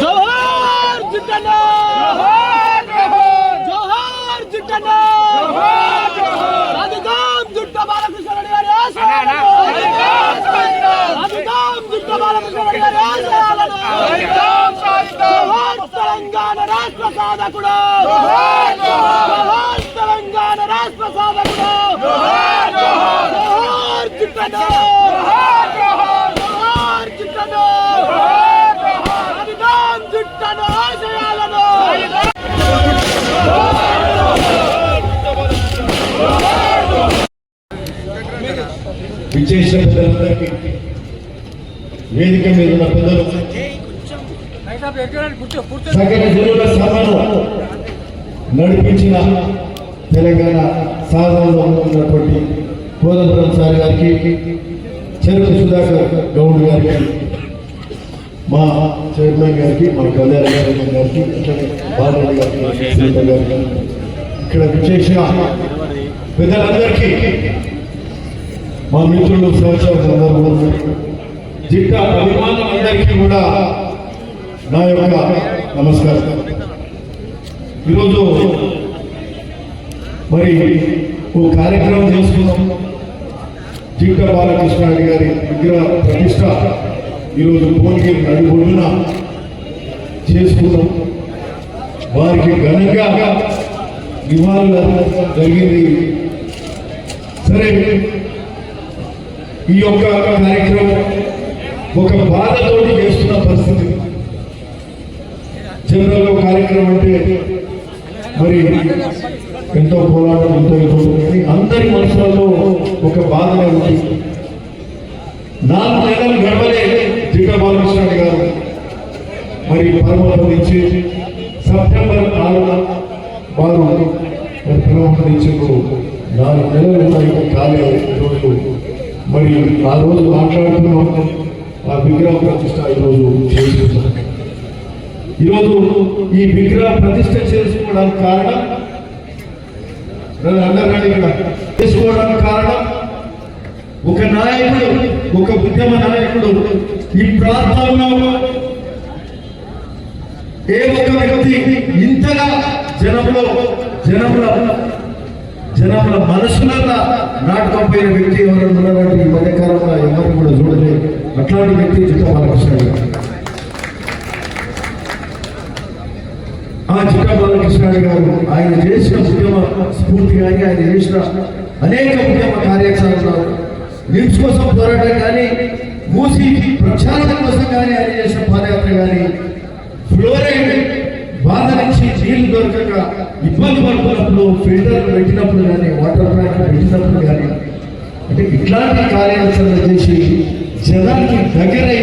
జోహార్ జిట్టన్న జోహార్ జిట్టన్న సాధిద్దాం జుట్ట బాలకృష్ణ రెడ్డి గారి ఆశయాలను సాధిద్దాం జుట్ట బాలకృష్ణ రెడ్డి గారి ఆశయాలను జోహార్ తెలంగాణ రాష్ట్ర సాధకుడు జోహార్ తెలంగాణ రాష్ట్ర సాధకుడు జోహార్ విశేష పెద్దలందరికీ వేదిక మీద ఉన్న పెద్దలు సకల జనుల సభను నడిపించిన తెలంగాణ సాధనలో ఉన్నటువంటి కోదండరాం సార్ గారికి చెరుకు సుధాకర్ గౌడ్ గారికి మా చైర్మన్ గారికి మా కళ్యాణ గారికి బాలరెడ్డి గారికి గారికి ఇక్కడ విశేష పెద్దలందరికీ మా మిత్రులు సహచరులందరూ జిట్ట అభిమానులందరికీ కూడా నా యొక్క నమస్కారం. ఈరోజు మరి ఓ కార్యక్రమం చేసుకున్నాం. జిట్ట బాలకృష్ణ గారి విగ్రహ ప్రతిష్ట ఈరోజు పోటీ నడిబొడ్డున చేసుకున్నాం. వారికి ఘనంగా నివాళులు జరిగింది. సరే ఈ యొక్క కార్యక్రమం ఒక బాధతోటి చేస్తున్న పరిస్థితి. జనరల్ కార్యక్రమం అంటే మరి ఎంతో పోరాటం ఎంతో ఇబ్బంది. అందరి మనసులలో ఒక బాధనే ఉంది. నాలుగు నెలలు గడవలే జిడ్డ బాలకృష్ణ గారు. మరి పరమపదించి సెప్టెంబర్ నాలుగు వారు మరి నాలుగు నెలలు ఉన్నాయి కాలే రోజు మరి ఆ రోజు మాట్లాడుతున్నాం. ఆ విగ్రహ ప్రతిష్ట ఈరోజు చేసుకుంటాం ఈరోజు ఈ విగ్రహ ప్రతిష్ట చేసుకోవడానికి కారణం? నన్ను అన్నారండి ఇక్కడ. చేసుకోవడానికి కారణం? ఒక నాయకుడు ఒక ఉద్యమ నాయకుడు ఈ ప్రాంతంలో ఏ ఒక్క వ్యక్తి ఇంతగా జనంలో జనంలో జనాల మనసులలో నాటుకోపోయిన వ్యక్తి ఎవరు ఉన్నారంటే ఈ మధ్యకాలంలో ఎవరు కూడా చూడలేదు. అట్లాంటి వ్యక్తి చిత్త బాలకృష్ణ ఆ చిట్ట బాలకృష్ణ గారు ఆయన చేసిన ఉద్యమ స్ఫూర్తి కానీ ఆయన చేసిన అనేక ఉద్యమ కార్యాచరణలు నిమ్స్ కోసం పోరాటం కానీ మూసి ప్రచారం కోసం కానీ ఆయన చేసిన పాదయాత్ర కానీ ఫ్లోరైడ్ బాధ నుంచి నీళ్ళు దొరకక ఇబ్బంది పడుతున్నప్పుడు ఫిల్టర్ పెట్టినప్పుడు కానీ వాటర్ ప్లాంట్ పెట్టినప్పుడు కానీ అంటే ఇట్లాంటి కార్యాచరణ చేసి జనానికి దగ్గరై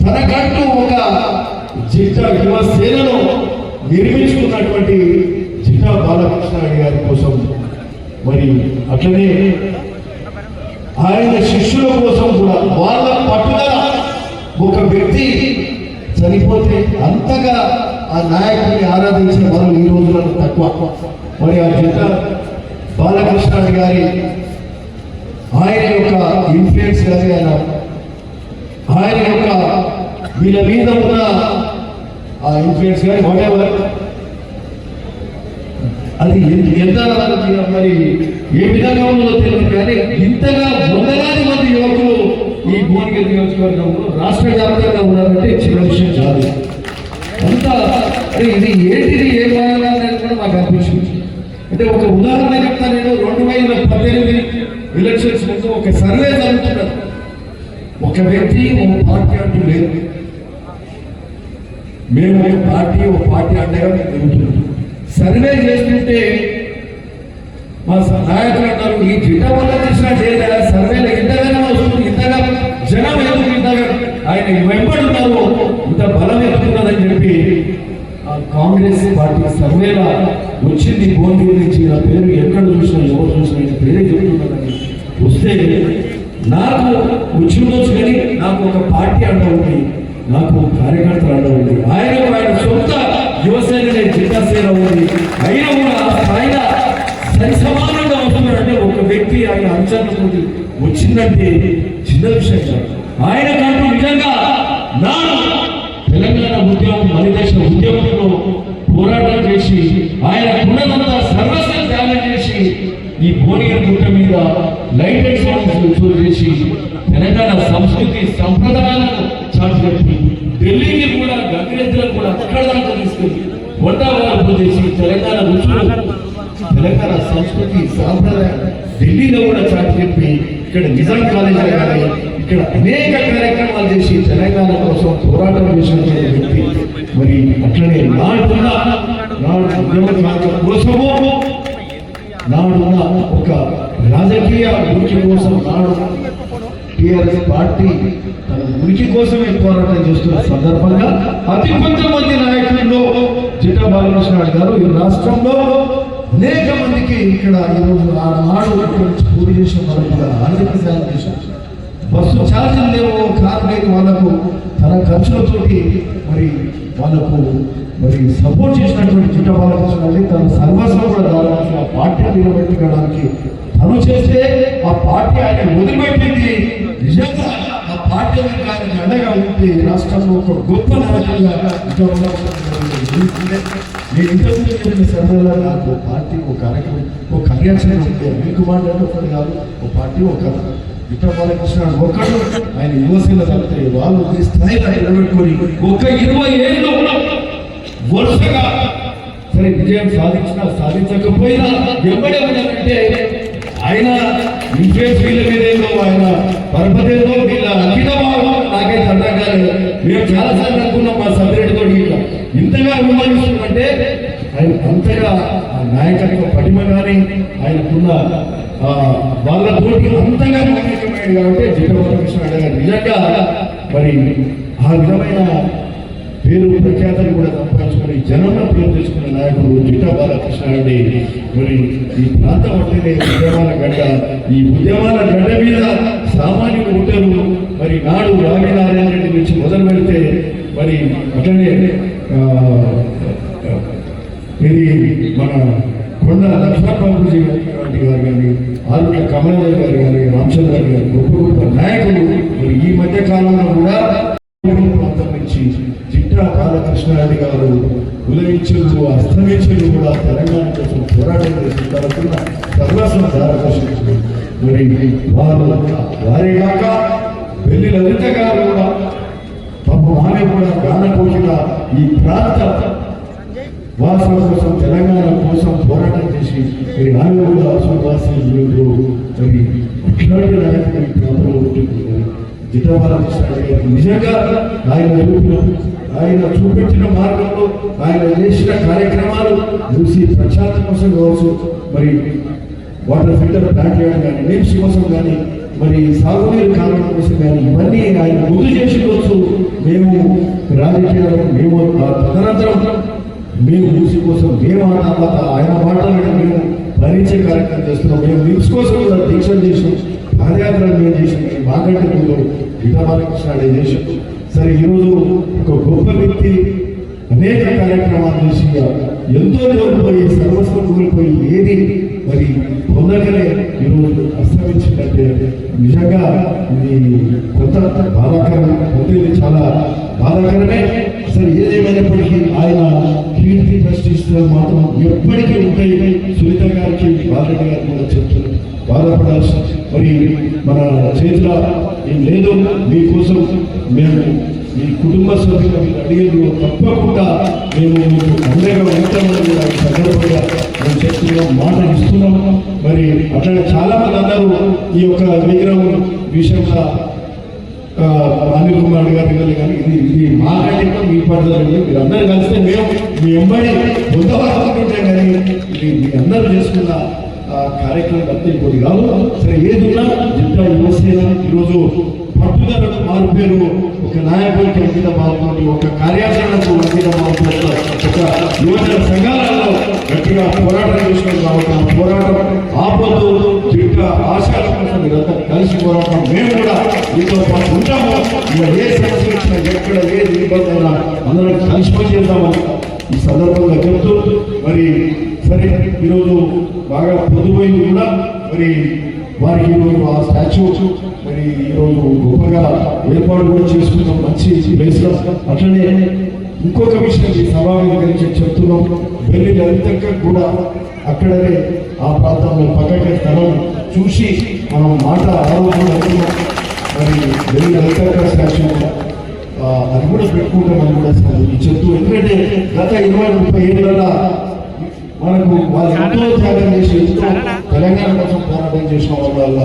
తనకంటూ ఒక జిట్టా యువసేనను నిర్మించుకున్నటువంటి జిట్టా బాలకృష్ణ గారి కోసం మరి అట్లనే ఆయన శిష్యుల కోసం కూడా వాళ్ళ పట్టుదల ఒక వ్యక్తి చనిపోతే అంతగా ఆ నాయకుడిని ఆరాధించిన వాళ్ళు ఈ రోజులలో తక్కువ. మరి ఆ జిట్ట బాలకృష్ణ గారి ఆయన యొక్క ఇన్ఫ్లుయెన్స్ కానీ ఆయన. ఆయన యొక్క వీళ్ళ మీద ఉన్న ఆ ఇన్ఫ్లుయెన్స్ కానీ వాటెవర్ అది ఎంత- మరి ఏ విధంగా ఉందో తెలియదు కానీ ఇంతగా వందలాది మంది యువకులు ఈ భువనగిరి నియోజకవర్గంలో రాష్ట్ర వ్యాప్తంగా ఉన్నారంటే చిన్న విషయం కాదు. ఇది ఏంటిది? ఏం బాగా కూడా మాకు అనిపించింది అంటే ఒక ఉదాహరణ చెప్తా నేను. రెండు వేల పద్దెనిమిది ఎలక్షన్స్ ముందు ఒక సర్వే జరుగుతున్నది. ఒక వ్యక్తి ఒక పార్టీ అంటూ లేదు. మేము ఒక పార్టీ ఒక పార్టీ అండగా మేము తిరుగుతున్నాం. సర్వే చేస్తుంటే మా నాయకులు అంటారు ఈ జిల్లా వల్ల చేసిన చేయలేదా సర్వేలో ఇంతగానే వస్తుంది ఇంతగా జనం ఎందుకు ఇంతగా? ఆయన వెంబడున్నారు ఇంత బలం ఎక్కుతున్నదని చెప్పి ఆ కాంగ్రెస్ పార్టీ సర్వేల వచ్చింది భువనగిరి నుంచి నా పేరు ఎక్కడ చూసినా ఎవరు చూసినా పేరే చెప్తున్నారని. వస్తే నాకు వచ్చి ఉండొచ్చు కానీ నాకు ఒక పార్టీ అంట ఉంది. నాకు కార్యకర్తలు అంట ఉంది. ఆయన ఆయన సొంత యువసేన జిల్లాసేన ఉంది. అయినా కూడా ఆయన స్థాయిలో సరి సమానంగా వస్తున్నాడంటే ఒక వ్యక్తి ఆయన అంచనాలతోటి వచ్చిందంటే చిన్న విషయం కాదు. ఆయన కంటూ నిజంగా నాడు తెలంగాణ ఉద్యమం మణిదేశ ఉద్యమంలో పోరాటం చేసి ఆయన ఉన్నదంతా సర్వస్వం త్యాగం చేసి ఈ భోనియర్ గుట్ట మీద లైట్ అండ్ చేసి తెలంగాణ సంస్కృతి సంప్రదాయాలను చాటి ఢిల్లీకి కూడా గంగిరెద్దులకు కూడా అక్కడ దాకా తీసుకెళ్ళి వంటవాళ్ళు చేసి తెలంగాణ రుచులు తెలంగాణ సంస్కృతి సాంప్రదాయం ఢిల్లీలో కూడా చాటి చెప్పి ఇక్కడ నిజాం కాలేజీలో కానీ ఇక్కడ అనేక కార్యక్రమాలు చేసి తెలంగాణ కోసం పోరాటం చేసినటువంటి వ్యక్తి. మరి అట్లనే నాడున్న నాడు ఉద్యమకారుల కోసము నాడున్న ఒక రాజకీయ ఉనికి కోసం నాడు టిఆర్ఎస్ పార్టీ తన ఉనికి కోసమే పోరాటం చేస్తున్న సందర్భంగా అతి కొంతమంది నాయకుల్లో జిట్టా బాలకృష్ణ గారు ఈ రాష్ట్రంలో అనేక మందికి ఇక్కడ ఈరోజు ఆ నాడు ఇక్కడి పూర్తి చేసిన వాళ్ళు కూడా ఆర్థిక సాయం చేశారు. బస్సు ఛార్జీలు లేవో కారు లేదు వాళ్ళకు తన ఖర్చులతోటి మరి వాళ్ళకు మరి సపోర్ట్ చేసినటువంటి జిట్ట బాలకృష్ణ తన సర్వస్వం కూడా దాదాపు ఆ పార్టీ నిలబెట్టుకోవడానికి తను చేస్తే ఆ పార్టీ ఆయన వదిలిపెట్టింది. నిజంగా ఆ పార్టీ ఆయన అండగా ఉంటే రాష్ట్రంలో ఒక గొప్ప నాయకుడిగా నేను ఇంతకుముందు చెప్పిన సరదాగా నాకు పార్టీ ఒక కార్యక్రమం ఒక కార్యాచరణ ఉంది మీకు మాట్లాడే ఒకటి కాదు ఒక పార్టీ ఒక ఇట్లా బాలకృష్ణ ఒక్కడు ఆయన యువసేన తప్పితే వాళ్ళు ఈ స్థాయిలో నిలబెట్టుకొని ఒక ఇరవై ఏళ్ళు వరుసగా సరే విజయం సాధించినా సాధించకపోయినా ఎంబడే ఉన్నారంటే ఆయన ఇన్ఫ్లుయెన్స్ వీళ్ళ మీదేదో ఆయన పరపతిలో వీళ్ళ అంకిత భావం నాకైతే అర్థం కాలేదు. మేము చాలాసార్లు అనుకున్నాం మా సపరేట్ తోటి ఇట్లా. ఇంతగా అభిమానిస్తుందంటే ఆయన అంతగా ఆ నాయకత్వ పటిమ కానీ ఆయనకున్న వాళ్ళ వాళ్ళతోటి అంతగా మమేకమైంది కాబట్టి జిట్టబాల కృష్ణ గారు. నిజంగా మరి ఆ విధమైన పేరు ప్రఖ్యాతలు కూడా సంపాదించుకొని జనంలో పేరు తెచ్చుకున్న నాయకుడు జిటా బాలకృష్ణ రెడ్డి మరి ఈ ప్రాంతం అంటేనే ఉద్యమాల గడ్డ. ఈ ఉద్యమాల గడ్డ మీద సామాన్య ఉంటారు మరి నాడు రావినారాయణ రెడ్డి నుంచి మొదలు పెడితే మరి అట్లనే ఇది మన కొండ లక్ష్మణబాబుజీ గారి కానీ కమలదేవి కమలదేవ్ గారు రామచంద్ర గారు గొప్ప గొప్ప నాయకులు. మరి ఈ మధ్య కాలంలో కూడా ప్రాంతం నుంచి జిట్రా బాలకృష్ణారెడ్డి గారు ఉదయించు అస్తమించు కూడా తెలంగాణ కోసం పోరాటం చేసిన తరఫున సర్వస్వం దారదర్శించారు మరి వారు వారే కాక వెళ్ళి లలిత గారు కూడా పాపం ఆమె కూడా గాన ఈ ప్రాంత వాసుల కోసం తెలంగాణ కోసం పోరాటం చేసి మరి ఆమె కూడా అసలు మరి అట్లాంటి నాయకులు ఈ ప్రాంతంలో ఉంటుంది జితాబాల నిజంగా ఆయన చూపిన ఆయన చూపించిన మార్గంలో ఆయన చేసిన కార్యక్రమాలు చూసి ప్రచారం కోసం కావచ్చు మరి వాటర్ ఫిల్టర్ ప్లాంట్ చేయడం కానీ నీమ్స్ కోసం కానీ మరి సాగునీరు కారణం కోసం కానీ ఇవన్నీ ఆయన ముందు చేసుకోవచ్చు మేము రాజకీయాలకు మేము తదనంతరం మేము న్యూస్ కోసం మేము ఆ తర్వాత ఆయన మాటలను మేము భరించే కార్యక్రమం చేస్తున్నాం. మేము న్యూస్ కోసం కూడా దీక్షలు చేసినాం. పాదయాత్రలు మేము చేసినాం. మాకంటే ముందు గీతాబాలకృష్ణ చేసాం సరే ఈరోజు ఒక గొప్ప వ్యక్తి అనేక కార్యక్రమాలు చేసి ఎంతో కోల్పోయి సర్వస్వం కోల్పోయి ఏది మరి పొందగలే ఈరోజు అస్తమించినట్టే. నిజంగా ఇది కొంత బాధాకరం. పొందేది చాలా బాధాకరమే. అసలు ఏదేమైనప్పటికీ ఆయన కీర్తి ప్రశ్నిస్తున్న మాత్రం ఎప్పటికీ ఉంటాయి సునీత గారికి బాలరెడ్డి గారికి కూడా చెప్తున్నారు బాధపడాల్సి మరి మన చేతుల ఏం లేదు. మీకోసం మేము మీ కుటుంబ సభ్యులు మీరు అడిగేది తప్పకుండా మేము మీకు అండగా ఉంటామని కూడా సందర్భంగా మేము చెప్తున్నాం మాట ఇస్తున్నాం మరి అట్లా చాలా మంది అందరూ ఈ యొక్క విగ్రహం విషయంలో అనిల్ కుమార్ గారి పిల్లలు కానీ ఇది ఇది మా కంటే మీ పడతారు మీరు అందరూ కలిస్తే మేము మీ ఎంబడి పొందవాలనుకుంటే కానీ ఇది మీ అందరూ చేసుకున్న కార్యక్రమం తప్ప ఇంకోటి కాదు. సరే ఏది ఉన్నా జిల్లా యువసేన ఈరోజు పట్టుదలకు మారుపేరు ఒక నాయకుడికి అంకిత మారుతుంది ఒక కార్యాచరణకు అంకిత మారుతుంది ఒక యువజన సంఘాలలో గట్టిగా పోరాటం చేసిన కాబట్టి పోరాటం ఆపదు జిట్ట ఆశాల కోసం మీరంతా కలిసి పోరాటం. మేము కూడా మీతో పాటు ఉంటాము. ఏ సమస్య వచ్చినా ఎక్కడ ఏ ఇబ్బంది అయినా అందరం కలిసి పనిచేద్దామని ఈ సందర్భంగా చెబుతూ మరి సరే ఈరోజు బాగా పొద్దుపోయింది కూడా మరి వారికి ఈరోజు ఆ స్టాచ్యూ ఈరోజు గొప్పగా ఏర్పాటు కూడా చేసుకున్నాం మంచి ప్లేస్ అట్లనే ఇంకొక విషయం ఈ సభా గురించి చెప్తున్నాం. వెళ్ళి అంతక కూడా అక్కడనే ఆ ప్రాంతంలో పక్కకి స్థలం చూసి మనం మాట ఆరోపణ మరి వెళ్ళి లలితక్క స్టాచ్యూ ఆ, అది కూడా పెట్టుకుంటామని కూడా చెప్తూ ఎందుకంటే గత ఇరవై ముప్పై ఏళ్ళ మనకు వాళ్ళు ఎంతో త్యాగం చేసి తెలంగాణ కోసం పోరాటం చేసిన వాళ్ళ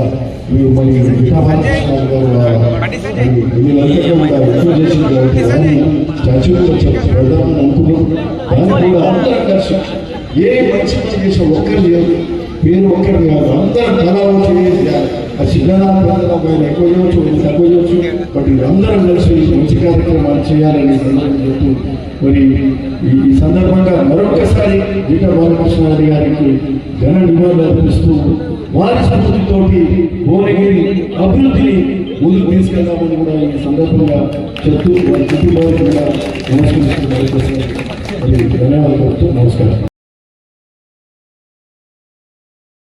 మీరు గారు ఎక్కువ అనుకున్నాం దాన్ని కూడా అందరం కలిసి ఏ మంచి పని చేసిన ఒక్కరు లేదు పేరు ఒక్కటి కాదు అందరూ కళలో చేయాలి ఆ చిన్నదాని పెద్దదాని ఒకవేళ ఎక్కువ చేయవచ్చు ఒకవేళ తక్కువ చేయవచ్చు బట్ అందరం కలిసి మంచి కార్యక్రమాలు చేయాలని చెప్తూ మరి ఈ సందర్భంగా మరొకసారి గీత బాలకృష్ణ గారికి ఘన నివాళులు అర్పిస్తూ వారి స్ఫూర్తితోటి భువనగిరి అభివృద్ధిని ముందుకు తీసుకెళ్దామని కూడా ఈ సందర్భంగా చెప్తూ వారి కుటుంబానికి కూడా నమస్కరిస్తూ మరొకసారి మరి ధన్యవాదాలు నమస్కారం.